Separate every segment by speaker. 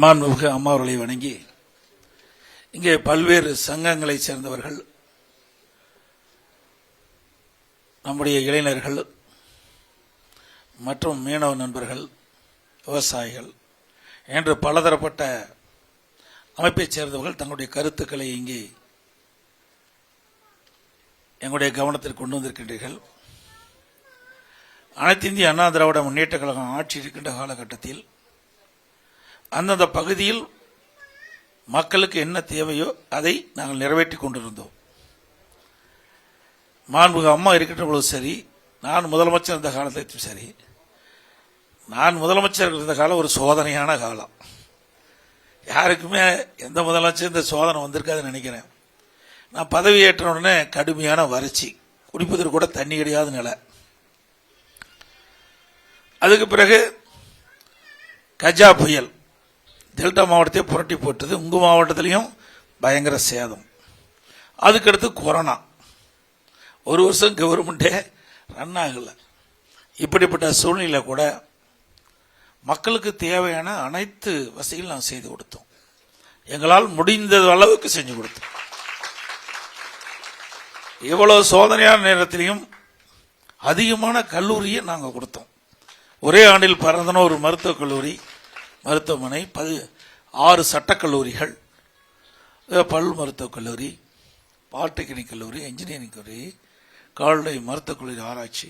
Speaker 1: மாண்புமிகு அம்மா அவர்களை வணங்கி இங்கே பல்வேறு சங்கங்களைச் சேர்ந்தவர்கள் நம்முடைய இளைஞர்கள் மற்றும் மீனவ நண்பர்கள் விவசாயிகள் என்று பலதரப்பட்ட அமைப்பைச் சேர்ந்தவர்கள் தங்களுடைய கருத்துக்களை இங்கே எங்களுடைய கவனத்திற்கு கொண்டு வந்திருக்கின்றீர்கள். அனைத்து இந்திய அண்ணா திராவிட முன்னேற்ற கழகம் ஆட்சி இருக்கின்ற காலகட்டத்தில் அந்தந்த பகுதியில் மக்களுக்கு என்ன தேவையோ அதை நாங்கள் நிறைவேற்றி கொண்டிருந்தோம். மாண்புக அம்மா இருக்கின்ற பொழுது சரி நான் முதலமைச்சர் இருந்த காலத்திலும் சரி நான் முதலமைச்சர் இருந்த காலம் ஒரு சோதனையான காலம். யாருக்குமே எந்த முதலமைச்சர் இந்த சோதனை வந்திருக்காதுன்னு நினைக்கிறேன். நான் பதவி ஏற்ற உடனே கடுமையான வறட்சி குடிப்பதற்கு கூட தண்ணி கிடையாத நிலை. அதுக்கு பிறகு கஜா புயல் டெல்டா மாவட்டத்தை புரட்டி போட்டது உங்க மாவட்டத்துலேயும் பயங்கர சேதம். அதுக்கடுத்து கொரோனா. ஒரு வருஷம் கவர்மெண்ட்டே ரன் ஆகலை. இப்படிப்பட்ட சூழ்நிலையில் கூட மக்களுக்கு தேவையான அனைத்து வசதிகளும் நாங்கள் செய்து கொடுத்தோம். எங்களால் முடிந்த அளவுக்கு செஞ்சு கொடுத்தோம். இவ்வளவு சோதனையான நேரத்திலையும் அதிகமான கல்லூரியை நாங்கள் கொடுத்தோம். ஒரே ஆண்டில் பறந்தன ஒரு மருத்துவக் கல்லூரி. மருத்துவமனை பதி ஆறு சட்டக்கல்லூரிகள் பல் மருத்துவக் கல்லூரி பாலிடெக்னிக் கல்லூரி இன்ஜினியரிங் கல்லூரி கால்நடை மருத்துவக் கல்லூரி ஆராய்ச்சி.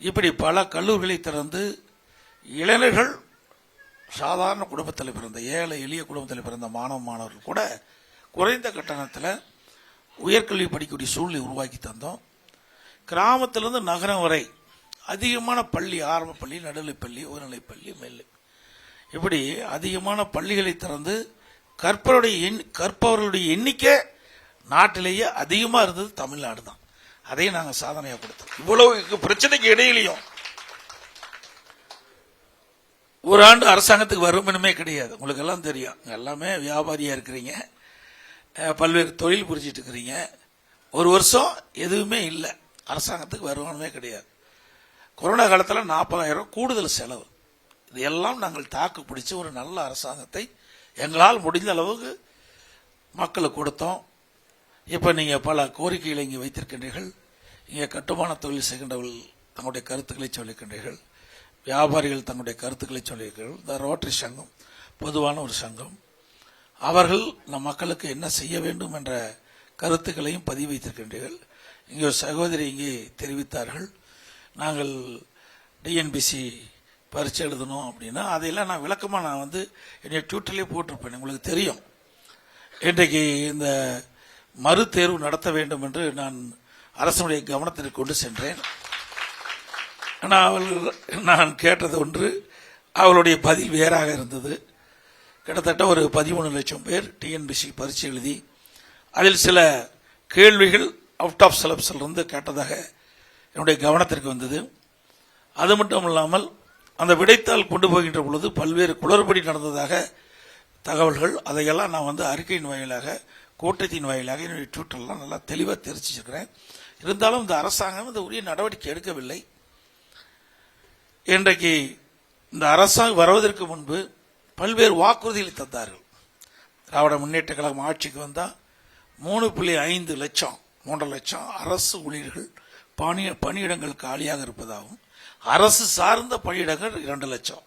Speaker 1: இப்படி பல கல்லூரிகளை திறந்து இளைஞர்கள் சாதாரண குடும்பத்தில் பிறந்த ஏழை எளிய குடும்பத்தில் பிறந்த மாணவ மாணவர்கள் கூட குறைந்த கட்டணத்தில் உயர்கல்வி படிக்கக்கூடிய சூழ்நிலை உருவாக்கி தந்தோம். கிராமத்திலிருந்து நகரம் வரை அதிகமான பள்ளி ஆரம்ப பள்ளி நடுநிலைப்பள்ளி உயர்நிலைப்பள்ளி மேல்நிலை இப்படி அதிகமான பள்ளிகளை திறந்து கற்பவருடைய எண் கற்பவர்களுடைய எண்ணிக்கை நாட்டிலேயே அதிகமாக இருந்தது தமிழ்நாடு தான். அதையும் நாங்கள் சாதனையாக கொடுத்தோம். இவ்வளவு பிரச்சனைக்கு இடையிலையும் ஒரு ஆண்டு அரசாங்கத்துக்கு வருமானமே கிடையாது. உங்களுக்கு எல்லாம் தெரியும். எல்லாமே வியாபாரியாக இருக்கிறீங்க. பல்வேறு தொழில் புரிஞ்சிட்டு இருக்கிறீங்க. ஒரு வருஷம் எதுவுமே இல்லை. அரசாங்கத்துக்கு வருமானமே கிடையாது. கொரோனா காலத்தில் நாற்பதாயிரம் கூடுதல் செலவு. இதையெல்லாம் நாங்கள் தாக்கு பிடிச்சி ஒரு நல்ல அரசாங்கத்தை எங்களால் முடிந்த அளவுக்கு மக்களுக்கு கொடுத்தோம். இப்போ நீங்கள் பல கோரிக்கைகளை இங்கே வைத்திருக்கின்றீர்கள். இங்கே கட்டுமான தொழில் செய்கின்றவர்கள் தங்களுடைய கருத்துக்களை சொல்லியிருக்கின்றீர்கள். வியாபாரிகள் தங்களுடைய கருத்துக்களை சொல்லியிருக்கிறார்கள். இந்த ரோட்டரி சங்கம் பொதுவான ஒரு சங்கம். அவர்கள் நம் மக்களுக்கு என்ன செய்ய வேண்டும் என்ற கருத்துக்களையும் பதிவு வைத்திருக்கின்றீர்கள் இங்கே ஒரு சகோதரி இங்கே தெரிவித்தார்கள். நாங்கள் டிஎன்பிசி பரீட்சை எழுதணும் அப்படின்னா அதையெல்லாம் நான் விளக்கமாக நான் வந்து என்னுடைய ட்விட்டர்லேயே போட்டிருப்பேன். உங்களுக்கு தெரியும். இன்றைக்கு இந்த மறு தேர்வு நடத்த வேண்டும் என்று நான் அரசனுடைய கவனத்திற்கு கொண்டு சென்றேன். ஆனால் அவள் நான் கேட்டது ஒன்று அவளுடைய பதில் வேறாக இருந்தது. கிட்டத்தட்ட ஒரு பதிமூணு லட்சம் பேர் டிஎன்பிசி பரீட்சை எழுதி அதில் சில கேள்விகள் அவுட் ஆஃப் சிலபஸில் இருந்து கேட்டதாக என்னுடைய கவனத்திற்கு வந்தது. அது மட்டும் இல்லாமல் அந்த விடைத்தாள் கொண்டு போகின்ற பொழுது பல்வேறு குளறுபடி நடந்ததாக தகவல்கள். அதையெல்லாம் நான் வந்து அறிக்கையின் வாயிலாக கூட்டத்தின் வாயிலாக என்னுடைய ட்விட்டர்லாம் நல்லா தெளிவாக தெரிவிச்சிருக்கிறேன். இருந்தாலும் இந்த அரசாங்கம் இந்த உரிய நடவடிக்கை எடுக்கவில்லை. இன்றைக்கு இந்த அரசாங்கம் வருவதற்கு முன்பு பல்வேறு வாக்குறுதிகளை தந்தார்கள். திராவிட முன்னேற்ற கழகம் ஆட்சிக்கு வந்தால் மூணு புள்ளி ஐந்து லட்சம் மூன்றரை லட்சம் அரசு ஊழியர்கள் பணி பணியிடங்கள் காலியாக இருப்பதாகவும் அரசு சார்ந்த பணியிடங்கள் இரண்டு லட்சம்.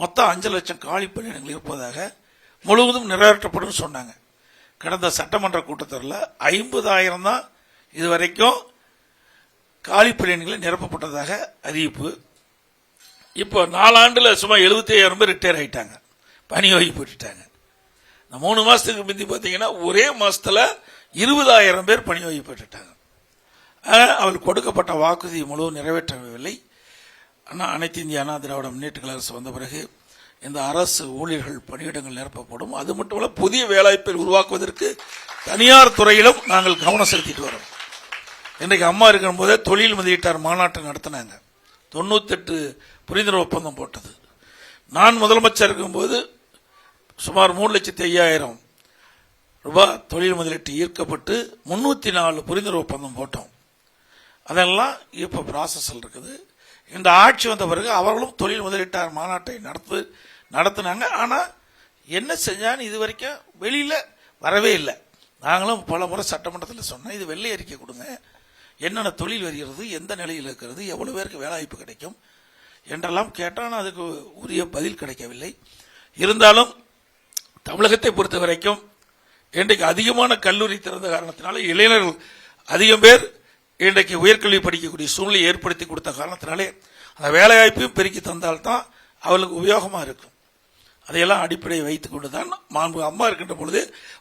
Speaker 1: மொத்தம் அஞ்சு லட்சம் காலி பணியிடங்கள் இருப்பதாக முழுவதும் நிறைவேற்றப்படும் சொன்னாங்க. கடந்த சட்டமன்ற கூட்டத்தொடரில் ஐம்பதாயிரம் தான் இதுவரைக்கும் காலி பணியிடங்கள் நிரப்பப்பட்டதாக அறிவிப்பு. இப்போ நாலாண்டில் சும்மா எழுபத்தி ஐயாயிரம் பேர் ரிட்டையர் ஆயிட்டாங்க. பணி ஓய்வு போட்டுட்டாங்க இந்த மூணு மாதத்துக்கு முந்தி பார்த்தீங்கன்னா ஒரே மாதத்தில் இருபதாயிரம் பேர் பணி ஓய்வு பெற்றுட்டாங்க. அவள் அவர் கொடுக்கப்பட்ட வாக்குறுதி முழுவதும் நிறைவேற்றவில்லை ஆனால் அனைத்து இந்திய அண்ணா திராவிட முன்னேற்ற கழக அரசு வந்த பிறகு இந்த அரசு ஊழியர்கள் பணியிடங்கள் நிரப்பப்படும். அது மட்டுமல்ல புதிய வேலைவாய்ப்பை உருவாக்குவதற்கு தனியார் துறையிலும் நாங்கள் கவனம் செலுத்திட்டு வரோம். இன்றைக்கு அம்மா இருக்கும்போதே போதே தொழில் முதலீட்டார் மாநாட்டை நடத்தினாங்க. தொண்ணூத்தெட்டு புரிந்துணர்வு ஒப்பந்தம் போட்டது. நான் முதலமைச்சர் இருக்கும்போது சுமார் மூணு லட்சத்தி ஐயாயிரம் ரூபாய் தொழில் முதலீட்டு ஈர்க்கப்பட்டு முன்னூற்றி நாலு புரிந்துணர்வு ஒப்பந்தம் போட்டோம். அதெல்லாம் இப்போ ப்ராசஸில் இருக்குது. இந்த ஆட்சி வந்த பிறகு அவர்களும் தொழில் முதலீட்டார் மாநாட்டை நடத்து நடத்துனாங்க. ஆனால் என்ன செஞ்சான்னு இது வரைக்கும் வெளியில் வரவே இல்லை. நாங்களும் பல முறை சட்டமன்றத்தில் சொன்னோம் இது வெள்ளை அறிக்கை கொடுங்க. என்னென்ன தொழில் வருகிறது எந்த நிலையில் இருக்கிறது எவ்வளோ பேருக்கு வேலைவாய்ப்பு கிடைக்கும்? என்றெல்லாம் கேட்டால் அதுக்கு உரிய பதில் கிடைக்கவில்லை. இருந்தாலும் தமிழகத்தை பொறுத்த வரைக்கும் இன்றைக்கு அதிகமான கல்லூரி திறந்த காரணத்தினால இளைஞர்கள் அதிகம் பேர் இன்றைக்கு உயர்கல்வி படிக்கக்கூடிய சூழ்நிலை ஏற்படுத்தி கொடுத்த காரணத்தினாலே அந்த வேலைவாய்ப்பையும் பெருக்கி தந்தால்தான் அவர்களுக்கு உபயோகமாக இருக்கும். அதையெல்லாம் அடிப்படையை வைத்துக்கொண்டு தான் மாண்பு அம்மா இருக்கின்ற பொழுது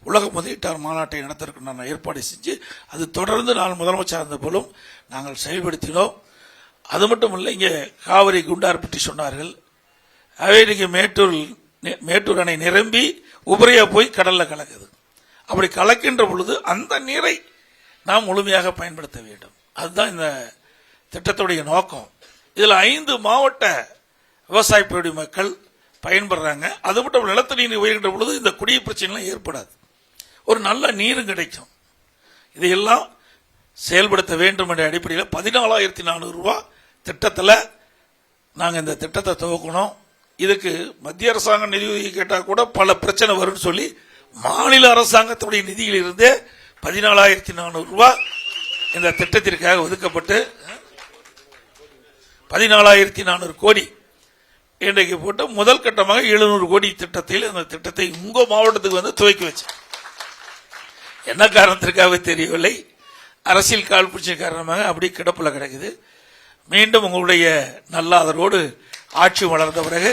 Speaker 1: உலக முதலீட்டார் மாநாட்டை நடத்துவதற்கு நான் ஏற்பாடு செஞ்சு அது தொடர்ந்து நான் முதலமைச்சர் இருந்த போலும் நாங்கள் செயல்படுத்தினோம். அது மட்டும் இல்லை இங்கே காவிரி குண்டார் பற்றி சொன்னார்கள். அவை இன்னைக்கு மேட்டூர் மேட்டூர் அணை நிரம்பி உபரியாக போய் கடலில் கலக்குது. அப்படி கலக்கின்ற பொழுது அந்த நீரை நாம் முழுமையாக பயன்படுத்த வேண்டும். அதுதான் இந்த திட்டத்துடைய நோக்கம். இதில் ஐந்து மாவட்ட விவசாய பகுதி மக்கள் பயன்படுறாங்க. அது மட்டும் இல்ல, நிலத்தடி நீர் உயர்கின்ற பொழுது இந்த குடிய பிரச்சனைலாம் ஏற்படாது. ஒரு நல்ல நீரும் கிடைக்கும். இதையெல்லாம் செயல்படுத்த வேண்டும் என்ற அடிப்படையில் பதினாலாயிரத்தி நானூறு ரூபா திட்டத்தில் நாங்கள் இந்த திட்டத்தை துவக்கணும். இதுக்கு மத்திய அரசாங்கம் நிதி உதவி கேட்டால் கூட பல பிரச்சனை வரும்னு சொல்லி மாநில அரசாங்கத்துடைய நிதியில் இருந்தே பதினாலாயிரத்தி நானூறு ரூபாய் இந்த திட்டத்திற்காக ஒதுக்கப்பட்டு பதினாலாயிரத்தி நானூறு கோடி இன்றைக்கு போட்டு முதல் கட்டமாக எழுநூறு கோடி திட்டத்தில் அந்த திட்டத்தை உங்க மாவட்டத்துக்கு வந்து துவக்கி வச்சேன். என்ன காரணத்திற்காக தெரியவில்லை. அரசியல் காழ்ப்புச்சி காரணமாக அப்படி கிடப்பில் கிடக்குது. மீண்டும் உங்களுடைய நல்ல ஆதரவோடு ஆட்சி வளர்ந்த பிறகு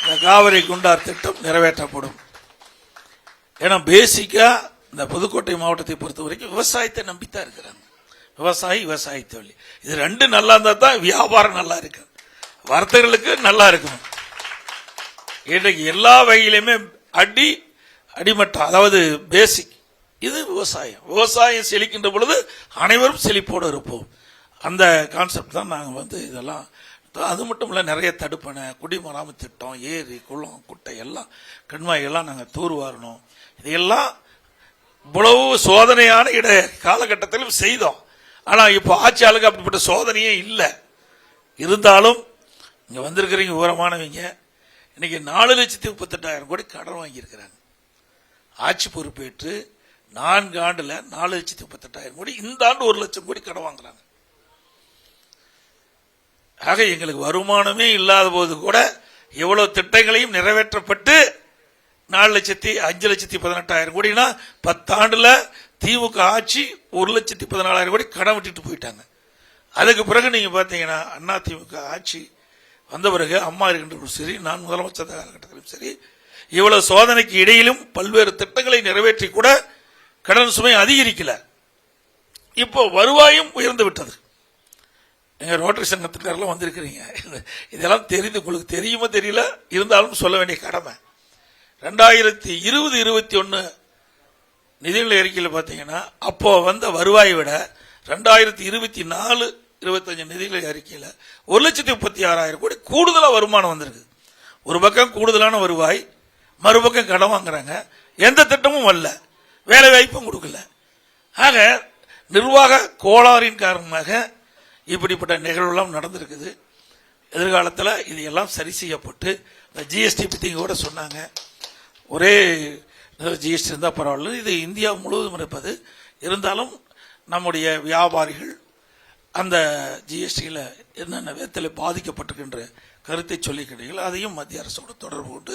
Speaker 1: இந்த காவிரி குண்டார் திட்டம் நிறைவேற்றப்படும். ஏன்னா பேசிக்கா இந்த புதுக்கோட்டை மாவட்டத்தை பொறுத்த வரைக்கும் விவசாயத்தை நம்பித்தான் இருக்கிறாங்க. விவசாயி விவசாய தொழில். இது ரெண்டு நல்லா இருந்தா தான் வியாபாரம் நல்லா இருக்கு. வர்த்தகர்களுக்கு நல்லா இருக்கும் இன்றைக்கு எல்லா வகையிலுமே அடி அடிமட்டம் அதாவது பேசிக் இது விவசாயம். விவசாயம் செழிக்கின்ற பொழுது அனைவரும் செழிப்போடு இருப்போம். அந்த கான்செப்ட் தான் நாங்கள் வந்து இதெல்லாம் அது மட்டும் இல்லை நிறைய தடுப்பணை குடிமராம திட்டம் ஏரி குளம் குட்டை எல்லாம் கண்மாய்கள்லாம் நாங்கள் தூர்வாரணும் இதையெல்லாம் இவ்வளவு சோதனையான இட காலகட்டத்திலும் செய்தோம். ஆனால் இப்போ ஆட்சியாளுக்கு அப்படிப்பட்ட சோதனையே இல்லை. இருந்தாலும் இங்கே வந்திருக்கிறீங்க விவரமானவங்க இன்னைக்கு நாலு லட்சத்தி முப்பத்தெட்டாயிரம் கோடி கடன் வாங்கியிருக்கிறாங்க. ஆட்சி பொறுப்பேற்று நான்கு ஆண்டில் நாலு லட்சத்தி முப்பத்தெட்டாயிரம் கோடி இந்த ஆண்டு ஒரு லட்சம் கோடி கடன் வாங்குறாங்க. ஆக எங்களுக்கு வருமானமே இல்லாத போது கூட எவ்வளவு திட்டங்களையும் நிறைவேற்றப்பட்டு நாலு லட்சத்தி அஞ்சு லட்சத்தி பதினெட்டாயிரம் கோடினா பத்தாண்டுல திமுக ஆட்சி ஒரு லட்சத்தி பதினாலாயிரம் கோடி கடன் விட்டுட்டு போயிட்டாங்க. அதுக்கு பிறகு நீங்க பாத்தீங்கன்னா அண்ணா திமுக ஆட்சி வந்த பிறகு அம்மா இருக்கின்ற சரி நான் முதலமைச்சர் காலகட்டத்திலும் சரி இவ்வளவு சோதனைக்கு இடையிலும் பல்வேறு திட்டங்களை நிறைவேற்றி கூட கடன் சுமை அதிகரிக்கல. இப்போ வருவாயும் உயர்ந்து விட்டது. எங்க ரோட்டரி சங்கத்துக்காரெல்லாம் வந்திருக்கிறீங்க. இதெல்லாம் தெரிந்து உங்களுக்கு தெரியுமோ தெரியல? இருந்தாலும் சொல்ல வேண்டிய கடமை. ரெண்டாயிரத்தி இருபது இருபத்தி ஒன்று நிதிநிலை அறிக்கையில் பார்த்தீங்கன்னா அப்போ வந்த வருவாயை விட ரெண்டாயிரத்தி இருபத்தி நாலு இருபத்தஞ்சு நிதிநிலை அறிக்கையில் ஒரு லட்சத்தி முப்பத்தி ஆறாயிரம் கோடி கூடுதலாக வருமானம் வந்திருக்கு. ஒரு பக்கம் கூடுதலான வருவாய் மறுபக்கம் கடன் வாங்குறாங்க. எந்த திட்டமும் வரல வேலை வாய்ப்பும் கொடுக்கல. ஆக நிர்வாக கோளாறின் காரணமாக இப்படிப்பட்ட நிகழ்வுலாம் நடந்திருக்குது. எதிர்காலத்தில் இது எல்லாம் சரி செய்யப்பட்டு இந்த ஜிஎஸ்டி பற்றி கூட சொன்னாங்க. ஒரே ஜிஎஸ்டி இருந்தால் பரவாயில்ல. இது இந்தியா முழுவதும் இருப்பது. இருந்தாலும் நம்முடைய வியாபாரிகள் அந்த ஜிஎஸ்டியில் என்னென்ன விதத்தில் பாதிக்கப்பட்டிருக்கின்ற கருத்தை சொல்லிக்கிறீர்கள் அதையும் மத்திய அரசோடு தொடர்பு கொண்டு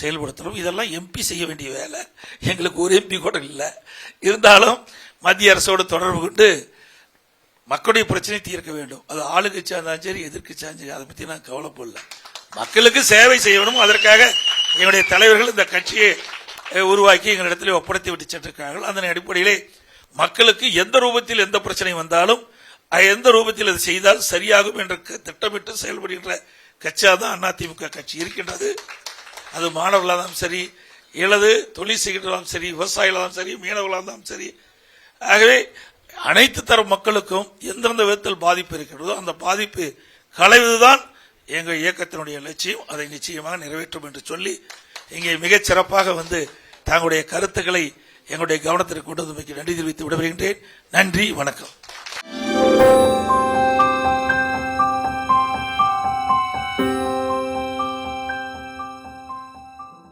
Speaker 1: செயல்படுத்தணும். இதெல்லாம் எம்பி செய்ய வேண்டிய வேலை. எங்களுக்கு ஒரு எம்பி கூட இல்லை. இருந்தாலும் மத்திய அரசோடு தொடர்பு கொண்டு மக்களுடைய பிரச்சனை தீர்க்க வேண்டும். அது ஆளுங்கட்சியா இருந்தாலும் சரி எதிர்க்கட்சியா சரி அதை பத்தி நான் கவலைப்படல. மக்களுக்கு சேவை செய்யணும். அதற்காக எங்களுடைய தலைவர்கள் இந்த கட்சியை உருவாக்கி எங்களிடத்தில் ஒப்படைத்து விட்டு சென்றிருக்கிறார்கள். அதன் அடிப்படையிலே மக்களுக்கு எந்த ரூபத்தில் எந்த பிரச்சனை வந்தாலும் எந்த ரூபத்தில் அது செய்தால் சரியாகும் என்ற திட்டமிட்டு செயல்படுகின்ற கட்சியாக தான் அதிமுக கட்சி இருக்கின்றது. அது மாணவர்களாக இருந்தாலும் சரி இளது தொழில் செய்கின்றதாலும் சரி விவசாயிகளாலும் சரி மீனவர்களாக இருந்தாலும் சரி. ஆகவே அனைத்து தர மக்களுக்கும் எந்தெந்த விதத்தில் பாதிப்பு இருக்கிறதோ அந்த பாதிப்பு களைவதுதான் எங்கள் இயக்கத்தினுடைய லட்சியம். அதை நிச்சயமாக நிறைவேற்றும் என்று சொல்லி இங்கே மிகச் சிறப்பாக வந்து தங்களுடைய கருத்துக்களை எங்களுடைய கவனத்திற்கு கொண்டு வந்து நன்றி தெரிவித்து விடைபெறுகின்றேன். நன்றி வணக்கம்.